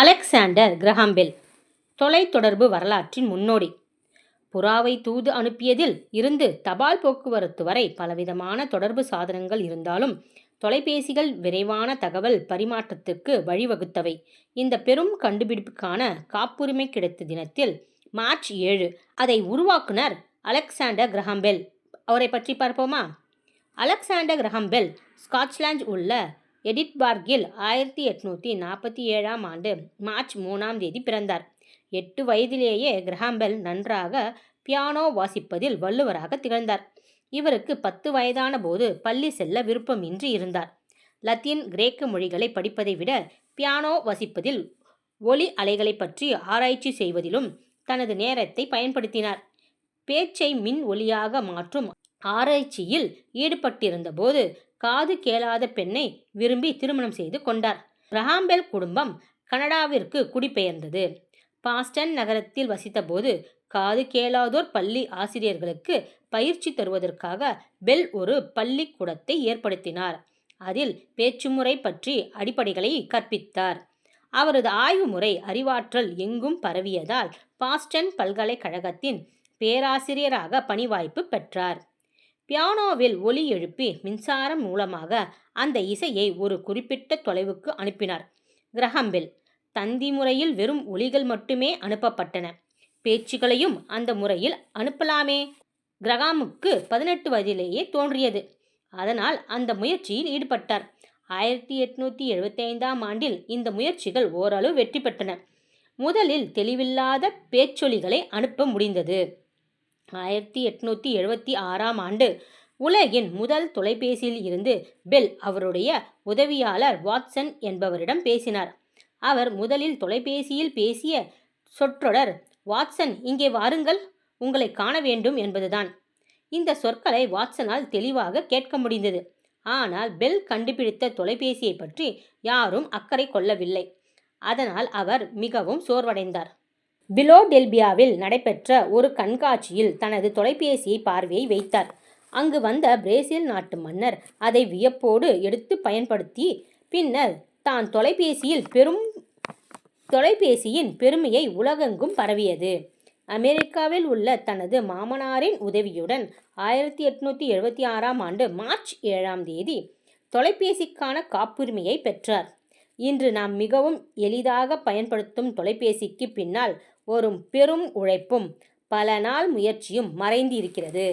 Alexander Graham Bell தொலைத்தொடர்பு வரலாற்றின் முன்னோடி. புறாவை தூது அனுப்பியதில் இருந்து தபால் போக்குவரத்து வரை பலவிதமான தொடர்பு சாதனங்கள் இருந்தாலும் தொலைபேசிகள் விரைவான தகவல் பரிமாற்றத்துக்கு வழிவகுத்தவை. இந்த பெரும் கண்டுபிடிப்புக்கான காப்புரிமை கிடைத்த தினத்தில் மார்ச் ஏழு அதை உருவாக்குனர் அலெக்சாண்டர் கிரஹாம்பெல். அவரை பற்றி பார்ப்போமா? அலெக்சாண்டர் கிரஹாம்பெல் ஸ்காட்லாந்து உள்ள எடிட்பார்கில் ஆயிரத்தி எட்நூற்றி நாற்பத்தி ஏழாம் ஆண்டு மார்ச் மூணாம் தேதி பிறந்தார். எட்டு வயதிலேயே கிரஹாம்பெல் நன்றாக பியானோ வாசிப்பதில் வள்ளுவராக திகழ்ந்தார். இவருக்கு பத்து வயதான போது பள்ளி செல்ல விருப்பமின்றி இருந்தார். லத்தீன் கிரேக்க மொழிகளை படிப்பதை விட பியானோ வாசிப்பதில் ஒலி அலைகளை பற்றி ஆராய்ச்சி செய்வதிலும் தனது நேரத்தை பயன்படுத்தினார். பேச்சை மின் ஒலியாக மாற்றும் ஆராய்ச்சியில் ஈடுபட்டிருந்த போது காது கேளாத பெண்ணை விரும்பி திருமணம் செய்து கொண்டார். ரஹாம்பெல் குடும்பம் கனடாவிற்கு குடிபெயர்ந்தது. பாஸ்டன் நகரத்தில் வசித்தபோது காது கேளாதோர் பள்ளி ஆசிரியர்களுக்கு பயிற்சி தருவதற்காக பெல் ஒரு பள்ளிக்கூடத்தை ஏற்படுத்தினார். அதில் பேச்சுமுறை பற்றி அடிப்படைகளை கற்பித்தார். அவரது ஆய்வு முறை அறிவாற்றல் எங்கும் பரவியதால் பாஸ்டன் பல்கலைக்கழகத்தின் பேராசிரியராக பணிவாய்ப்பு பெற்றார். பியானோவில் ஒலி எழுப்பி மின்சாரம் மூலமாக அந்த இசையை ஒரு குறிப்பிட்ட தொலைவுக்கு அனுப்பினார். கிரகம்பில் தந்தி முறையில் வெறும் ஒலிகள் மட்டுமே அனுப்பப்பட்டன. பேச்சுகளையும் அந்த முறையில் அனுப்பலாமே? கிரகாமுக்கு பதினெட்டு வயதிலேயே தோன்றியது. அதனால் அந்த முயற்சியில் ஈடுபட்டார். ஆயிரத்தி எட்நூற்றி எழுபத்தைந்தாம் ஆண்டில் இந்த முயற்சிகள் ஓரளவு வெற்றி பெற்றன. முதலில் தெளிவில்லாத பேச்சொலிகளை அனுப்ப முடிந்தது. ஆயிரத்தி எட்நூற்றி எழுபத்தி ஆறாம் ஆண்டு உலகின் முதல் தொலைபேசியில் இருந்து பெல் அவருடைய உதவியாளர் வாட்சன் என்பவரிடம் பேசினார். அவர் முதலில் தொலைபேசியில் பேசிய சொற்றொடர் வாட்சன் இங்கே வாருங்கள் உங்களை காண வேண்டும் என்பதுதான். இந்த சொற்களை வாட்சனால் தெளிவாக கேட்க முடிந்தது. ஆனால் பெல் கண்டுபிடித்த தொலைபேசியை பற்றி யாரும் அக்கறை கொள்ளவில்லை. அதனால் அவர் மிகவும் சோர்வடைந்தார். பிலோடெல்பியாவில் நடைபெற்ற ஒரு கண்காட்சியில் தனது தொலைபேசியை பார்வையை வைத்தார். அங்கு வந்த பிரேசில் நாட்டு மன்னர் அதை வியப்போடு எடுத்து பயன்படுத்தி பின்னர் தான் தொலைபேசியில் பெரும் தொலைபேசியின் பெருமையை உலகெங்கும் பரவியது. அமெரிக்காவில் உள்ள தனது மாமனாரின் உதவியுடன் ஆயிரத்தி எட்நூற்றி எழுபத்தி ஆறாம் ஆண்டு மார்ச் ஏழாம் தேதி தொலைபேசிக்கான காப்புரிமையை பெற்றார். இன்று நாம் மிகவும் எளிதாக பயன்படுத்தும் தொலைபேசிக்கு பின்னால் ஒரு பெரும் உழைப்பும் பல நாள் முயற்சியும் மறைந்து இருக்கிறது